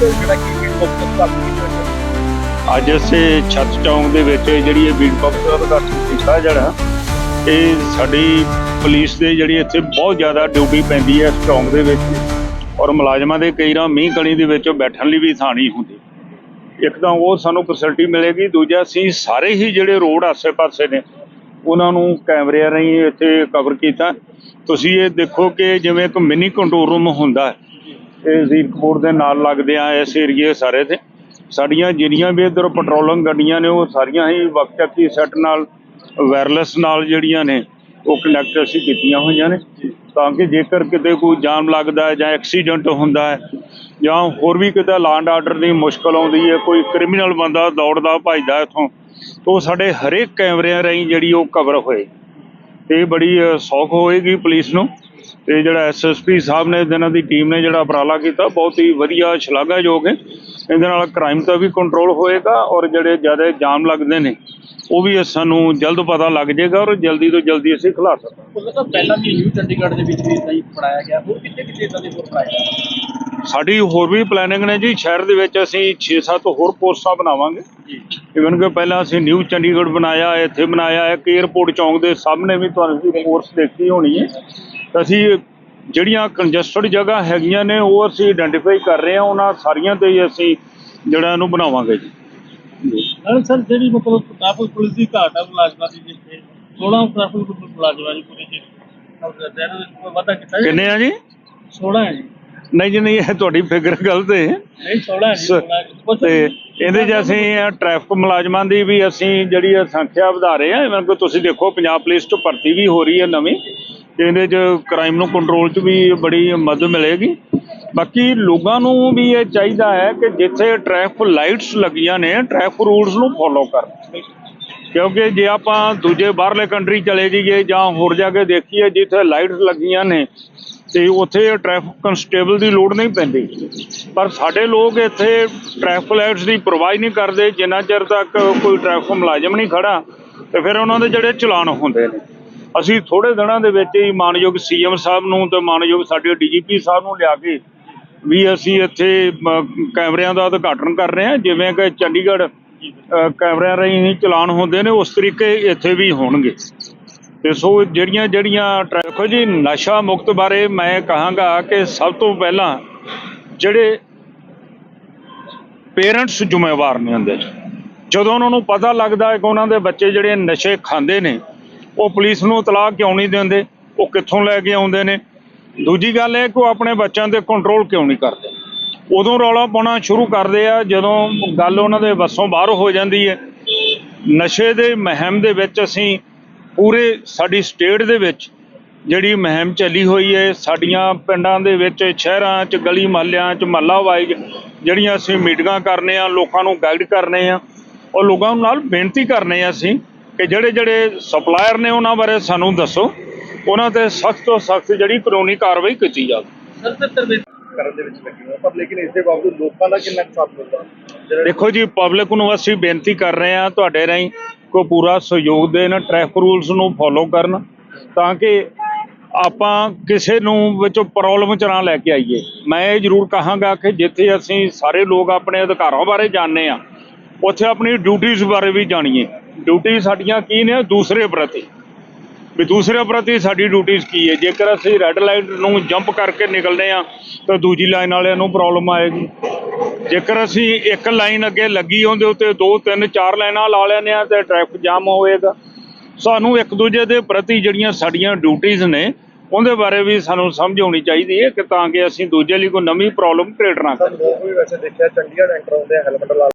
ਜਿਹੜਾ ਕਿ ਇੱਕ ਫੋਕਸ ਕਾਬੂ ਅੱਜ ਅਸੀਂ ਛੱਤ ਚੌਂਕ ਦੇ ਵਿੱਚ ਜਿਹੜੀ ਇਹ ਬੀਟ ਬਾਕਸ ਦਾ ਉਦਘਾਟਨ ਕੀਤਾ ਜਿਹੜਾ, ਇਹ ਸਾਡੀ ਪੁਲਿਸ ਦੇ ਜਿਹੜੀ ਇੱਥੇ ਬਹੁਤ ਜ਼ਿਆਦਾ ਡਿਊਟੀ ਪੈਂਦੀ ਹੈ ਇਸ ਚੌਂਕ ਦੇ ਵਿੱਚ ਔਰ ਮੁਲਾਜ਼ਮਾਂ ਦੇ ਕਈ ਵਾਰ ਮੀਂਹ ਕਣੀ ਦੇ ਵਿੱਚੋਂ ਬੈਠਣ ਲਈ ਵੀ ਥਾਂ ਨਹੀਂ ਹੁੰਦੀ। ਇੱਕ ਤਾਂ ਉਹ ਸਾਨੂੰ ਫੈਸਿਲਿਟੀ ਮਿਲੇਗੀ, ਦੂਜਾ ਅਸੀਂ ਸਾਰੇ ਹੀ ਜਿਹੜੇ ਰੋਡ ਆਸੇ-ਪਾਸੇ ਨੇ, ਉਹਨਾਂ ਨੂੰ ਕੈਮਰਿਆਂ ਰਾਹੀਂ ਇੱਥੇ ਕਵਰ ਕੀਤਾ। ਤੁਸੀਂ ਇਹ ਦੇਖੋ ਕਿ ਜਿਵੇਂ ਇੱਕ ਮਿਨੀ ਕੰਟਰੋਲ ਰੂਮ ਹੁੰਦਾ ਹੈ ਇਹ ਜ਼ੀਰਕਪੁਰ ਦੇ ਨਾਲ ਲੱਗਦੇ ਆ ਇਸ ਏਰੀਏ ਸਾਰੇ ਤੇ। ਸਾਡੀਆਂ ਜਿਹੜੀਆਂ ਵੀ ਇੱਧਰ ਪੈਟਰੋਲਿੰਗ ਗੱਡੀਆਂ ਨੇ, ਉਹ ਸਾਰੀਆਂ ਹੀ ਵਕਤਕੀ ਸੈੱਟ ਨਾਲ ਵਾਇਰਲੈਸ ਨਾਲ ਜਿਹੜੀਆਂ ਨੇ, ਉਹ ਕਨੈਕਟ ਅਸੀਂ ਕੀਤੀਆਂ ਹੋਈਆਂ ਨੇ। ਤਾਂ ਕਿ ਜੇਕਰ ਕਿਤੇ ਕੋਈ ਜਾਮ ਲੱਗਦਾ ਹੈ ਜਾਂ ਐਕਸੀਡੈਂਟ ਹੁੰਦਾ ਹੈ, ਜਾਂ ਹੋਰ ਵੀ ਕਿਤੇ ਲਾਂਡ ਆਰਡਰ ਦੀ ਮੁਸ਼ਕਲ ਆਉਂਦੀ ਹੈ, ਕੋਈ ਕ੍ਰਿਮੀਨਲ ਬੰਦਾ ਦੌੜਦਾ, ਭੱਜਦਾ ਇੱਥੋਂ, ਤਾਂ ਉਹ ਸਾਡੇ ਹਰੇਕ ਕੈਮਰਿਆਂ ਰਾਹੀਂ ਜਿਹੜੀ ਉਹ ਕਵਰ ਹੋਏ। ਤੇ ਬੜੀ ਸੌਖ ਹੋਏਗੀ ਪੁਲਿਸ ਨੂੰ। ਤੇ ਜਿਹੜਾ ਐਸਐਸਪੀ ਸਾਹਿਬ ਨੇ ਇਹਨਾਂ ਦੀ ਟੀਮ ਨੇ ਜਿਹੜਾ ਉਪਰਾਲਾ ਕੀਤਾ ਬਹੁਤ ਹੀ ਵਧੀਆ ਸ਼ਲਾਘਾਯੋਗ ਹੈ। ਇਹਦੇ ਨਾਲ ਕ੍ਰਾਈਮ ਦਾ ਵੀ ਕੰਟਰੋਲ ਹੋਏਗਾ ਔਰ ਜਿਹੜੇ ਜ਼ਿਆਦਾ ਜਾਮ ਲੱਗਦੇ ਨੇ ਉਹ ਵੀ ਸਾਨੂੰ ਜਲਦ ਪਤਾ ਲੱਗ ਜਾਏਗਾ ਔਰ ਜਲਦੀ ਤੋਂ ਜਲਦੀ ਅਸੀਂ ਖਿਲਾ ਸਕਾਂਗੇ। ਪਹਿਲਾਂ ਵੀ ਨਿਊ ਚੰਡੀਗੜ੍ਹ ਦੇ ਵਿੱਚ ਵੀ ਇਦਾਂ ਹੀ ਪੜਾਇਆ ਗਿਆ ਹੋਰ ਕਿੱਥੇ ਕਿੱਥੇ ਇਦਾਂ ਦੇ ਹੋਰ ਪੜਾਇਆ ਗਿਆ ਸਾਡੀ ਹੋਰ ਵੀ ਪਲੈਨਿੰਗ ਨੇ ਜੀ ਸ਼ਹਿਰ ਦੇ ਵਿੱਚ ਅਸੀਂ 6-7 ਹੋਰ ਪੋਸਟਾਂ ਬਣਾਵਾਂਗੇ। ਜੀ। ਇਵਨ ਕਿ ਪਹਿਲਾਂ ਅਸੀਂ ਨਿਊ ਚੰਡੀਗੜ੍ਹ ਬਣਾਇਆ ਇੱਥੇ ਬਣਾਇਆ ਹੈ ਕਿ 에ਅਰਪੋਰਟ ਚੌਂਕ ਦੇ ਸਾਹਮਣੇ ਵੀ ਤੁਹਾਨੂੰ ਵੀ ਕੋਰਸ ਦੇਖੀ ਹੋਣੀ ਹੈ। ਅਸੀਂ ਜਿਹੜੀਆਂ ਕੰਜਸਟਡ ਜਗ੍ਹਾ ਹੈਗੀਆਂ ਨੇ ਉਹ ਅਸੀਂ ਆਇਡੈਂਟੀਫਾਈ ਕਰ ਰਹੇ ਹਾਂ ਉਹਨਾਂ ਸਾਰੀਆਂ ਤੇ ਹੀ ਅਸੀਂ ਜਿਹੜਾ ਇਹਨੂੰ ਬਣਾਵਾਂਗੇ ਜੀ। ਹਾਂ ਸਰ ਜਿਹੜੀ ਮਤਲਬ ਟ੍ਰੈਫਿਕ ਪੁਲਿਸ ਦੀ ਘਾਟ ਹੈ ਮੁਲਾਜ਼ਮਾਂ ਦੀ ਜਿੱਥੇ 16 ਟ੍ਰੈਫਿਕ ਮੁਲਾਜ਼ਮਾਂ ਦੀ ਪੂਰੀ ਜੀ ਵਾਧਾ ਕੀਤਾ ਕਿੰਨੇ ਆ ਜੀ? 16 ਹੈ ਜੀ। ਨਹੀਂ ਜੀ ਨਹੀਂ ਇਹ ਤੁਹਾਡੀ ਫਿਗਰ ਗਲਤ ਹੈ ਨਹੀਂ 16 ਹੈ ਜੀ। ਤੇ ਇਹਦੇ 'ਚ ਅਸੀਂ ਟ੍ਰੈਫਿਕ ਮੁਲਾਜ਼ਮਾਂ ਦੀ ਵੀ ਅਸੀਂ ਜਿਹੜੀ ਸੰਖਿਆ ਵਧਾ ਰਹੇ ਹਾਂ ਇਵਨ ਕਿ ਤੁਸੀਂ ਦੇਖੋ ਪੰਜਾਬ ਪੁਲਿਸ 'ਚ ਭਰਤੀ ਵੀ ਹੋ ਰਹੀ ਹੈ ਨਵੀਂ। ਤੇ ਇਹਦੇ 'ਚ ਕ੍ਰਾਈਮ ਨੂੰ ਕੰਟਰੋਲ 'ਚ ਵੀ ਬੜੀ ਮਦਦ ਮਿਲੇਗੀ। ਬਾਕੀ ਲੋਕਾਂ ਨੂੰ ਵੀ ਇਹ ਚਾਹੀਦਾ ਹੈ ਕਿ ਜਿੱਥੇ ਟ੍ਰੈਫਿਕ ਲਾਈਟਸ ਲੱਗੀਆਂ ਨੇ ਟ੍ਰੈਫਿਕ ਰੂਲਸ ਨੂੰ ਫੋਲੋ ਕਰਨ। ਕਿਉਂਕਿ ਜੇ ਆਪਾਂ ਦੂਜੇ ਬਾਹਰਲੇ ਕੰਟਰੀ ਚਲੇ ਜਾਈਏ ਜਾਂ ਹੋਰ ਜਾ ਕੇ ਦੇਖੀਏ, ਜਿੱਥੇ ਲਾਈਟਸ ਲੱਗੀਆਂ ਨੇ, ਤੇ ਉੱਥੇ ਟ੍ਰੈਫਿਕ ਕਨਸਟੇਬਲ ਦੀ ਲੋੜ ਨਹੀਂ ਪੈਂਦੀ। ਪਰ ਸਾਡੇ ਲੋਕ ਇੱਥੇ ਟ੍ਰੈਫਿਕ ਲਾਈਟਸ ਦੀ ਪ੍ਰਵਾਹੀ ਨਹੀਂ ਕਰਦੇ, ਜਿੰਨਾ ਚਿਰ ਤੱਕ ਕੋਈ ਟ੍ਰੈਫਿਕ ਮੁਲਾਜ਼ਮ ਨਹੀਂ ਖੜਾ, ਤੇ ਫਿਰ ਉਹਨਾਂ ਦੇ ਜਿਹੜੇ ਚਲਾਨ ਹੁੰਦੇ ਨੇ। ਅਸੀਂ ਥੋੜੇ ਦਿਨਾਂ ਦੇ ਵਿੱਚ ਹੀ ਮਾਨਯੋਗ ਸੀਐਮ ਸਾਹਿਬ ਨੂੰ ਤੇ ਮਾਨਯੋਗ ਸਾਡੇ ਡੀਜੀਪੀ ਸਾਹਿਬ ਨੂੰ ਲਿਆ ਕੇ ਵੀ ਅਸੀਂ ਇੱਥੇ ਕੈਮਰਿਆਂ ਦਾ ਉਦਘਾਟਨ ਕਰ ਰਹੇ ਹਾਂ, ਜਿਵੇਂ ਕਿ ਚੰਡੀਗੜ੍ਹ ਕੈਮਰਿਆਂ ਰਾਹੀਂ ਹੀ ਚਲਾਨ ਹੁੰਦੇ ਨੇ, ਉਸ ਤਰੀਕੇ ਇੱਥੇ ਵੀ ਹੋਣਗੇ। ਤੇ ਸੋ ਜਿਹੜੀਆਂ ਜਿਹੜੀਆਂ ਟ੍ਰੈਫਿਕ ਜੀ, ਨਸ਼ਾ ਮੁਕਤ ਬਾਰੇ ਮੈਂ ਕਹਾਂਗਾ ਕਿ ਸਭ ਤੋਂ ਪਹਿਲਾਂ ਜਿਹੜੇ ਪੇਰੈਂਟਸ ਜ਼ਿੰਮੇਵਾਰ ਨੇ ਹੁੰਦੇ ਜਦੋਂ ਉਹਨਾਂ ਨੂੰ ਪਤਾ ਲੱਗਦਾ ਹੈ ਕਿ ਉਹਨਾਂ ਦੇ ਬੱਚੇ ਜਿਹੜੇ ਨਸ਼ੇ ਖਾਂਦੇ ਨੇ ਉਹ ਪੁਲਿਸ ਨੂੰ ਇਤਲਾਹ ਕਿਉਂ ਨਹੀਂ ਦਿੰਦੇ? ਉਹ ਕਿੱਥੋਂ ਲੈ ਕੇ ਆਉਂਦੇ ਨੇ? ਦੂਜੀ ਗੱਲ ਇਹ ਕਿ ਉਹ ਆਪਣੇ ਬੱਚਿਆਂ ਤੇ ਕੰਟਰੋਲ ਕਿਉਂ ਨਹੀਂ ਕਰਦੇ? ਉਦੋਂ ਰੌਲਾ ਪਾਉਣਾ ਸ਼ੁਰੂ ਕਰਦੇ ਆ, ਜਦੋਂ ਗੱਲ ਉਹਨਾਂ ਦੇ ਵੱਸੋਂ ਬਾਹਰ ਹੋ ਜਾਂਦੀ ਹੈ। ਨਸ਼ੇ ਦੇ ਮਹਿਮ ਦੇ ਵਿੱਚ ਅਸੀਂ ਪੂਰੇ ਸਾਡੀ ਸਟੇਟ ਦੇ ਵਿੱਚ ਜਿਹੜੀ ਮਹਿਮ ਚੱਲੀ ਹੋਈ ਹੈ, ਸਾਡੀਆਂ ਪਿੰਡਾਂ ਦੇ ਵਿੱਚ, ਸ਼ਹਿਰਾਂ 'ਚ, ਗਲੀ ਮਹੱਲਿਆਂ 'ਚ ਮਹੱਲਾ ਵਾਈਜ਼ ਜਿਹੜੀਆਂ ਅਸੀਂ ਮੀਟਿੰਗਾਂ ਕਰਨੇ ਆ, ਲੋਕਾਂ ਨੂੰ ਗਾਈਡ ਕਰਨੇ ਆ ਉਹ ਲੋਕਾਂ ਨਾਲ ਬੇਨਤੀ ਕਰਨੇ ਆ ਅਸੀਂ ਕਿ ਜਿਹੜੇ ਜਿਹੜੇ ਸਪਲਾਇਰ ਨੇ ਉਹਨਾਂ ਬਾਰੇ ਸਾਨੂੰ ਦੱਸੋ। ਉਹਨਾਂ ਤੇ ਸਖਤ ਤੋਂ ਸਖਤ ਜਿਹੜੀ ਕਾਨੂੰਨੀ ਕਾਰਵਾਈ ਕੀਤੀ ਜਾਵੇ। ਸਰ 70 ਵਿੱਚ ਕਰਨ ਦੇ ਵਿੱਚ ਲੱਗੀ ਹੋਈ ਹੈ ਪਰ ਲੇਕਿਨ ਇਸ ਦੇ ਬਾਵਜੂਦ ਲੋਕਾਂ ਦਾ ਕਿੰਨਾ ਕੁ ਸਾਥ ਮਿਲਦਾ? ਜਿਹੜਾ ਦੇਖੋ ਜੀ ਪਬਲਿਕ ਨੂੰ ਅਸੀਂ ਬੇਨਤੀ ਕਰ ਰਹੇ ਹਾਂ ਤੁਹਾਡੇ ਰਾਹੀਂ ਕੋ ਪੂਰਾ ਸਹਿਯੋਗ ਦੇਣ ਟ੍ਰੈਫਿਕ ਰੂਲਸ ਨੂੰ ਫੋਲੋ ਕਰਨ ਤਾਂ ਕਿ ਆਪਾਂ ਕਿਸੇ ਨੂੰ ਵਿੱਚੋਂ ਪ੍ਰੋਬਲਮ ਚ ਨਾ ਲੈ ਕੇ ਆਈਏ। ਮੈਂ ਇਹ ਜ਼ਰੂਰ ਕਹਾਂਗਾ ਕਿ ਜਿੱਥੇ ਅਸੀਂ ਸਾਰੇ ਲੋਕ ਆਪਣੇ ਅਧਿਕਾਰਾਂ ਬਾਰੇ ਜਾਣਦੇ ਆ ਉੱਥੇ ਆਪਣੀ ਡਿਊਟੀਆਂ ਬਾਰੇ ਵੀ ਜਾਣੀਏ। ਡਿਊਟੀ ਸਾਡੀਆਂ ਕੀ ਨੇ? ਦੂਸਰੇ ਪ੍ਰਤੀ। ਵੀ ਦੂਸਰੇ ਪ੍ਰਤੀ ਸਾਡੀ ਡਿਊਟੀਜ਼ ਕੀ ਹੈ? ਜੇਕਰ ਅਸੀਂ ਰੈੱਡ ਲਾਈਟ ਨੂੰ ਜੰਪ ਕਰਕੇ ਨਿਕਲਦੇ ਆ ਤਾਂ ਦੂਜੀ ਲਾਈਨ ਵਾਲਿਆਂ ਨੂੰ ਪ੍ਰੋਬਲਮ ਆਏਗੀ। ਜੇਕਰ ਅਸੀਂ ਇੱਕ ਲਾਈਨ ਅੱਗੇ ਲੱਗੀ ਉਹਦੇ ਉੱਤੇ ਦੋ, ਤਿੰਨ, ਚਾਰ ਲਾਈਨਾਂ ਲਾ ਲੈਂਦੇ ਆ ਤੇ ਟ੍ਰੈਫਿਕ ਜਾਮ ਹੋਏਗਾ। ਸਾਨੂੰ ਇੱਕ ਦੂਜੇ ਦੇ ਪ੍ਰਤੀ ਜਿਹੜੀਆਂ ਸਾਡੀਆਂ ਡਿਊਟੀਜ਼ ਨੇ, ਉਹਦੇ ਬਾਰੇ ਵੀ ਸਾਨੂੰ ਸਮਝ ਆਉਣੀ ਚਾਹੀਦੀ ਹੈ ਕਿ ਤਾਂ ਕਿ ਅਸੀਂ ਦੂਜੇ ਲਈ ਕੋਈ ਨਵੀਂ ਪ੍ਰੋਬਲਮ ਕ੍ਰੀਏਟ ਨਾ ਕਰੀਏ। ਵੈਸੇ ਦੇਖਿਆ, ਚੰਡੀਗੜ੍ਹ ਐਂਟਰ ਹੁੰਦੇ ਹੈਲਮਟ ਲਾ